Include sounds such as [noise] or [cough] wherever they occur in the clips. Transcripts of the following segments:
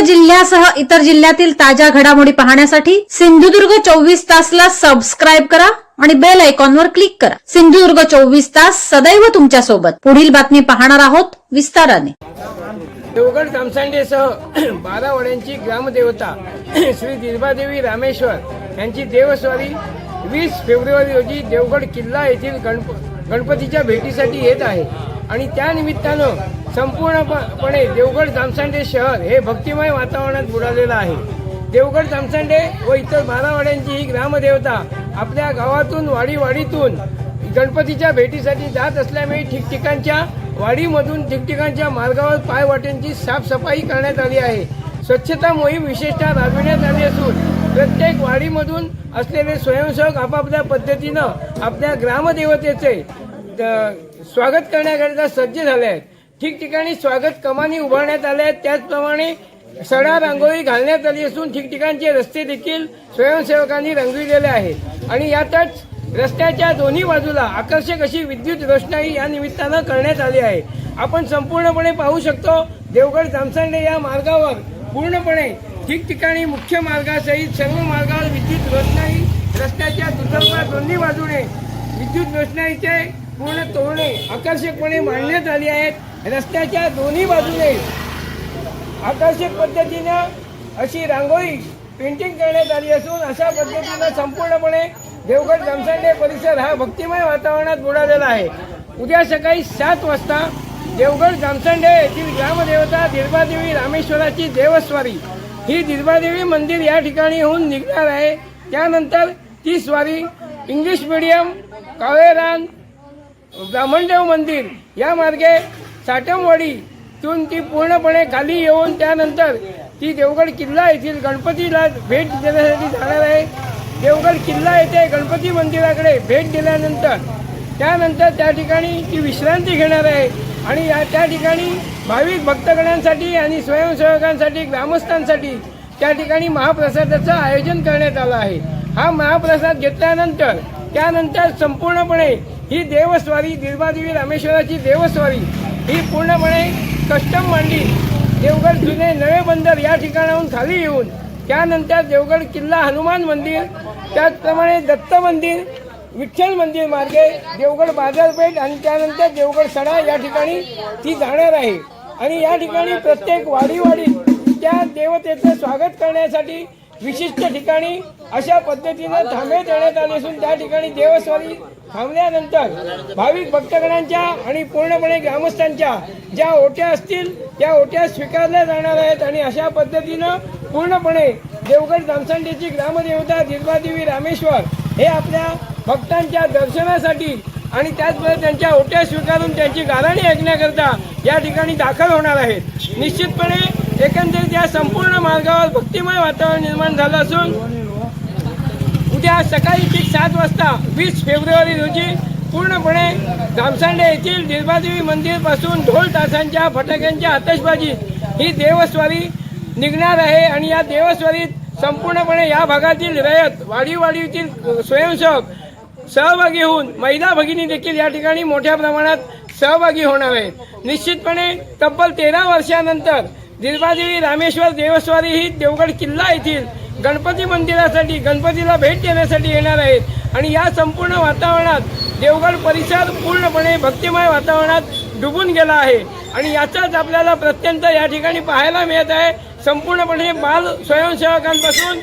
जिल्ह्यासह इतर जिल्ह्यातील ताज्या घडामोडी पाहण्यासाठी सिंधुदुर्ग चोवीस तासला सबस्क्राईब करा आणि बेल आयकॉनवर क्लिक करा. सिंधुदुर्ग चोवीस तास सदैव तुमच्यासोबत पुढील बातमी पाहणार आहोत विस्ताराने. देवगड जामसांडेसह [clears throat] बारावड्यांची ग्रामदेवता [clears throat] श्री दिर्बादेवी रामेश्वर यांची देवस्वारी वीस फेब्रुवारी रोजी देवगड किल्ला येथील गणप गणपतीच्या भेटीसाठी येत आहे. आणि त्या निमित्तानं संपूर्णपणे देवगड जामसांडे शहर हे भक्तिमय वातावरणात बुडालेलं आहे. देवगड जामसांडे व इतर बारावाड्यांची ही ग्रामदेवता आपल्या गावातून वाडीवाडीतून गणपतीच्या भेटीसाठी जात असल्यामुळे ठिकठिकाणच्या वाडीमधून ठिकठिकाणच्या मार्गावर पायवाट्यांची साफसफाई करण्यात आली आहे. स्वच्छता मोहीम विशेषतः राबविण्यात आली असून प्रत्येक वाडीमधून असलेले स्वयंसेवक आपापल्या पद्धतीनं आपल्या ग्रामदेवतेचे द- स्वागत करण्याकरिता सज्ज झाले आहेत. ठिकठिकाणी स्वागत कमानी उभारण्यात आल्या आहेत. त्याचप्रमाणे सडा रांगोळी घालण्यात आली असून ठिकठिकाणचे रस्ते देखील स्वयंसेवकांनी रंगविलेले आहेत. आणि यातच रस्त्याच्या दोन्ही बाजूला आकर्षक अशी विद्युत रोषणाई या निमित्तानं करण्यात आली आहे. आपण संपूर्णपणे पाहू शकतो देवगड जामसांडे या मार्गावर पूर्णपणे ठिकठिकाणी मुख्य मार्गासहित सर्व मार्गावर विद्युत रोषणाई रस्त्याच्या दुतर्फा दोन्ही बाजूने विद्युत रोषणाईचे पूर्ण तोरणे आकर्षकपणे मांडण्यात आली आहेत. रस्त्याच्या दोन्ही बाजूने आकर्षक पद्धतीनं अशी रांगोळी पेंटिंग करण्यात आली असून अशा पद्धतीनं संपूर्णपणे देवगड जामसंडे परिसर हा भक्तिमय वातावरणात बुडालेला आहे. उद्या सकाळी सात वाजता देवगड जामसांडे येथील ग्रामदेवता दिर्बादेवी रामेश्वराची देवस्वारी ही दिर्बादेवी मंदिर या ठिकाणीहून निघणार आहे. त्यानंतर ती स्वारी इंग्लिश मिडियम कावेरान ब्राह्मणदेव मंदिर या मार्गे साटमवाडीतून ती पूर्णपणे खाली येऊन त्यानंतर ती देवगड किल्ला येथील गणपतीला भेट देण्यासाठी जाणार आहे. देवगड किल्ला येथे गणपती मंदिराकडे भेट दिल्यानंतर त्यानंतर त्या ठिकाणी ती विश्रांती घेणार आहे. आणि या त्या ठिकाणी भाविक भक्तगणांसाठी आणि स्वयंसेवकांसाठी ग्रामस्थांसाठी त्या ठिकाणी महाप्रसादाचं आयोजन करण्यात आलं आहे. हा महाप्रसाद घेतल्यानंतर त्यानंतर संपूर्णपणे ही देवस्वारी दिर्बादेवी रामेश्वराची देवस्वारी ही पूर्णपणे कस्टम मांडी देवगड जुने नवे बंदर या ठिकाणाहून खाली येऊन त्यानंतर देवगड किल्ला हनुमान मंदिर त्याचप्रमाणे दत्त मंदिर विठ्ठल मंदिर मार्गे देवगड बाजारपेठ आणि त्यानंतर देवगड सडा या ठिकाणी ती जाणार आहे. आणि या ठिकाणी प्रत्येक वाडी त्या देवतेचं स्वागत करण्यासाठी विशिष्ट ठिकाणी अशा पद्धतीनं थांबे देण्यात आले असून त्या ठिकाणी देवस्वारी थांबल्यानंतर भाविक भक्तगणांच्या आणि पूर्णपणे ग्रामस्थांच्या ज्या ओट्या असतील त्या ओट्या स्वीकारल्या जाणार आहेत आणि अशा पद्धतीनं पूर्णपणे देवगड जामसांडेची ग्रामदेवता दिर्बादेवी रामेश्वर हे आपल्या भक्तांच्या दर्शनासाठी आणि त्याचबरोबर त्यांच्या ओट्या स्वीकारून त्यांची गाराणी ऐकण्याकरता या ठिकाणी दाखल होणार आहेत. निश्चितपणे एकंदरीत या संपूर्ण मार्गावर भक्तिमय वातावरण निर्माण झालं असून उद्या सकाळी ठीक सात वाजता वीस फेब्रुवारी रोजी पूर्णपणे जामसांडे येथील दिर्बादेवी मंदिरपासून ढोल तासांच्या फटाक्यांच्या आतषबाजी ही देवस्वारी निघणार आहे आणि या देवस्वारीत संपूर्णपणे या भागातील रयत वाडीवाडीतील स्वयंसेवक सहभागी होऊन महिला भगिनी देखील या ठिकाणी मोठ्या प्रमाणात सहभागी होणार आहेत. निश्चितपणे तब्बल तेरा वर्षानंतर दिर्बादेवी रामेश्वर देवस्वारी ही देवगड किल्ला येथील गणपती मंदिरासाठी गणपतीला भेट देण्यासाठी येणार आहेत. आणि या संपूर्ण वातावरणात देवगड परिसर पूर्णपणे भक्तिमय वातावरणात डुबून गेला आहे. आणि याचाच आपल्याला प्रत्यंत या ठिकाणी पाहायला मिळत आहे. संपूर्णपणे बाल स्वयंसेवकांपासून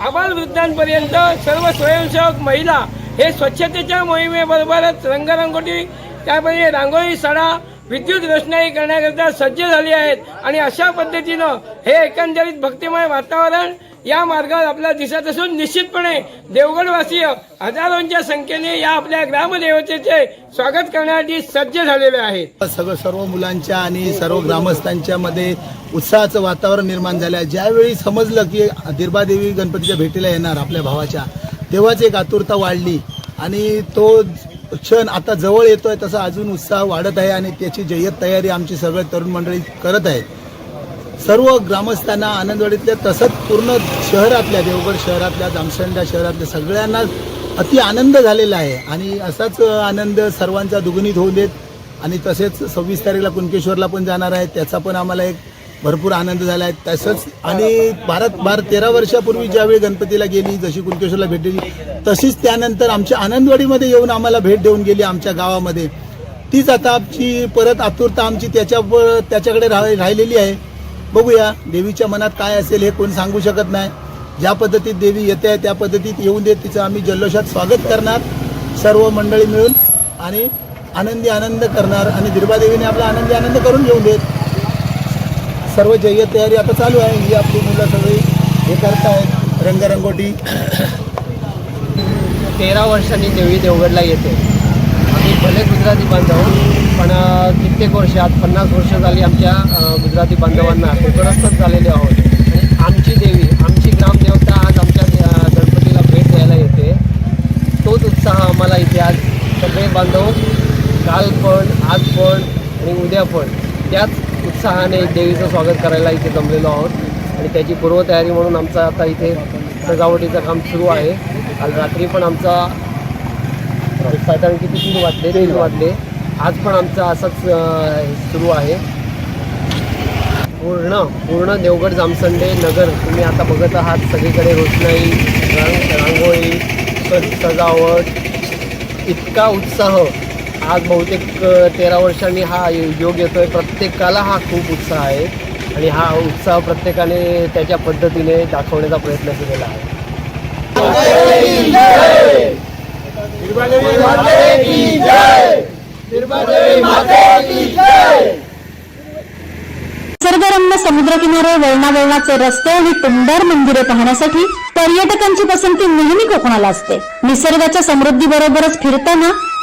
आबाल वृद्धांपर्यंत सर्व स्वयंसेवक महिला हे स्वच्छतेच्या मोहिमेबरोबरच रंगरंगोटी त्यामध्ये रांगोळी सडा विद्युत रोषणाई करण्याकरता सज्ज झाली आहेत. आणि अशा पद्धतीनं हे एकंदरीत भक्तिमय वातावरण या मार्गावर आपल्याला दिसत असून निश्चितपणे देवगडवासीय हजारोंच्या संख्येने या आपल्या ग्रामदेवतेचे स्वागत करण्यासाठी सज्ज झालेले आहेत. सगळं सर्व मुलांच्या आणि सर्व ग्रामस्थांच्या मध्ये उत्साहाचं वातावरण निर्माण झालं आहे. ज्यावेळी समजलं की दिर्बादेवी गणपतीच्या भेटीला येणार आपल्या भावाच्या तेव्हाच एक आतुरता वाढली. आणि तो क्षण आता जवळ येतोय तसा अजून उत्साह वाढत आहे आणि त्याची जय्यत तयारी आमची सगळे तरुण मंडळी करत आहेत. सर्व ग्रामस्थांना आनंदवाडीतल्या तसंच पूर्ण शहरातल्या देवगड शहरातल्या जामसंडा शहरातल्या सगळ्यांना अति आनंद झालेला आहे. आणि असाच आनंद सर्वांचा दुगुणित होऊ देत. आणि तसेच सव्वीस तारीखला कुणकेश्वरला पण जाणार आहे त्याचा पण आम्हाला एक भरपूर आनंद झाला आहे. तसंच आणि भारत बार तेरा वर्षापूर्वी ज्यावेळी गणपतीला गेली जशी कुणकेश्वरला भेट दिली तशीच त्यानंतर आमच्या आनंदवाडीमध्ये येऊन आम्हाला भेट देऊन गेली आमच्या गावामध्ये. तीच आता आमची परत आतुरता आमची त्याच्या त्याच्याकडे राह राहिलेली आहे. बघूया देवीच्या मनात काय असेल हे कोण सांगू शकत नाही. ज्या पद्धतीत देवी येते त्या पद्धतीत येऊन देत तिचं आम्ही जल्लोषात स्वागत करणार सर्व मंडळी मिळून आणि आनंदी आनंद करणार आणि दिर्बादेवीने आपला आनंदी आनंद करून घेऊन देत. सर्व जय्य तयारी आता चालू आहे. ही आपली मुलं सगळी हे करत आहेत रंगरंगोटी. तेरा वर्षांनी देवी देवगडला येते. आम्ही भले गुजराती बांधव पण कित्येक वर्ष आज पन्नास वर्ष झाली आमच्या गुजराती बांधवांना कोकणस्थच झालेले आहोत. आणि आमची देवी आमची ग्रामदेवता आज आमच्या गणपतीला भेट द्यायला येते. तोच उत्साह आम्हाला इथे आज सगळे बांधव काल पण आज पण आणि उद्या पण त्याच उत्साहाने देवीचं स्वागत करायला इथे जमलेलो आहोत. आणि त्याची पूर्वतयारी म्हणून आमचं आता इथे सजावटीचं काम सुरू आहे. काल रात्री पण आमचा साधारण किती तीन वाजले? तीन वाजले. आज पण आमचा असंच सुरू आहे. पूर्ण पूर्ण देवगड जामसंडे नगर तुम्ही आता बघत आहात. सगळीकडे रोषणाई रांग रांगोळी सजावट इतका उत्साह आज बहुतेक तेरा वर्षांनी हा योग येतोय. प्रत्येकाला हा खूप उत्साह आहे. आणि हा उत्साह प्रत्येकाने त्याच्या पद्धतीने दाखवण्याचा प्रयत्न केलेला आहे. निसर्गरम्य समुद्रकिनारे वळणावळणाचे रस्ते आणि टुंडर मंदिरे पाहण्यासाठी पर्यटकांची पसंती नेहमी कोकणाला असते. निसर्गाच्या समृद्धी बरोबरच फिरताना